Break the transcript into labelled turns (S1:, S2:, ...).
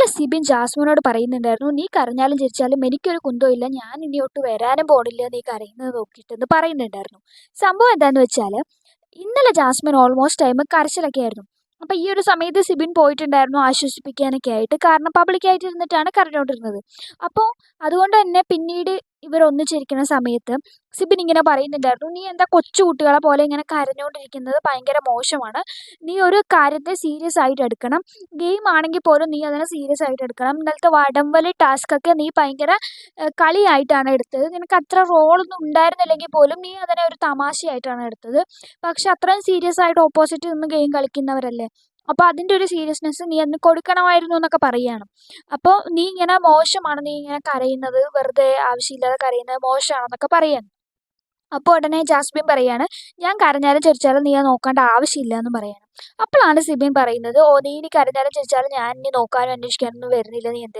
S1: ഇന്നലെ സിബിൻ ജാസ്മിനോട് പറയുന്നുണ്ടായിരുന്നു നീ കരഞ്ഞാലും ചിരിച്ചാലും എനിക്കൊരു കുന്തവും ഇല്ല. ഞാൻ ഇനിയോട്ട് വരാനും പോണില്ല. നീ കരയുന്നത് നോക്കിയിട്ടെന്ന് പറയുന്നുണ്ടായിരുന്നു. സംഭവം എന്താണെന്ന് വെച്ചാൽ ഇന്നലെ ജാസ്മിൻ ഓൾമോസ്റ്റ് ടൈം കരച്ചിലൊക്കെ ആയിരുന്നു. അപ്പോൾ ഈ ഒരു സമയത്ത് സിബിൻ പോയിട്ടുണ്ടായിരുന്നു ആശ്വസിപ്പിക്കാനൊക്കെ ആയിട്ട്. കാരണം പബ്ലിക്കായിട്ട് ഇരുന്നിട്ടാണ് കരഞ്ഞുകൊണ്ടിരുന്നത് അപ്പോൾ അതുകൊണ്ട് തന്നെ പിന്നീട് ഇവർ ഒന്നിച്ചിരിക്കുന്ന സമയത്ത് സിബിൻ ഇങ്ങനെ പറയുന്നുണ്ടായിരുന്നു നീ എന്താ കൊച്ചു കുട്ടികളെ പോലെ ഇങ്ങനെ കരഞ്ഞുകൊണ്ടിരിക്കുന്നത് ഭയങ്കര മോശമാണ്. നീ ഒരു കാര്യത്തെ സീരിയസ് ആയിട്ട് എടുക്കണം. ഗെയിം ആണെങ്കിൽ പോലും നീ അതിനെ സീരിയസ് ആയിട്ട് എടുക്കണം. ഇന്നലത്തെ വടംവലി ടാസ്ക് ഒക്കെ നീ ഭയങ്കര കളിയായിട്ടാണ് എടുത്തത്. നിനക്ക് അത്ര റോളൊന്നും ഉണ്ടായിരുന്നില്ലെങ്കിൽ പോലും നീ അതിനെ ഒരു തമാശയായിട്ടാണ് എടുത്തത്. പക്ഷെ അത്രയും സീരിയസ് ആയിട്ട് ഓപ്പോസിറ്റ് നിന്ന് ഗെയിം കളിക്കുന്നവരല്ലേ? അപ്പോൾ അതിന്റെ ഒരു സീരിയസ്നെസ് നീ അതിന് കൊടുക്കണമായിരുന്നു എന്നൊക്കെ പറയുകയാണ് അപ്പോൾ നീ ഇങ്ങനെ മോശമാണ് നീ ഇങ്ങനെ കരയുന്നത് വെറുതെ ആവശ്യമില്ലാതെ കരയുന്നത് മോശമാണെന്നൊക്കെ പറയാണ്. അപ്പോൾ ഉടനെ ജാസ്മിൻ പറയാണ് ഞാൻ കരഞ്ഞാലും ചിരിച്ചാലും നീ നോക്കേണ്ട ആവശ്യമില്ല എന്ന് പറയാണ്. അപ്പോഴാണ് സിബിൻ പറയുന്നത് ഓ നീ ഇനി കരഞ്ഞാലും ചിരിച്ചാലും ഞാൻ ഇനി നോക്കാനും അന്വേഷിക്കാനൊന്നും വരുന്നില്ല നീ എന്തിനാ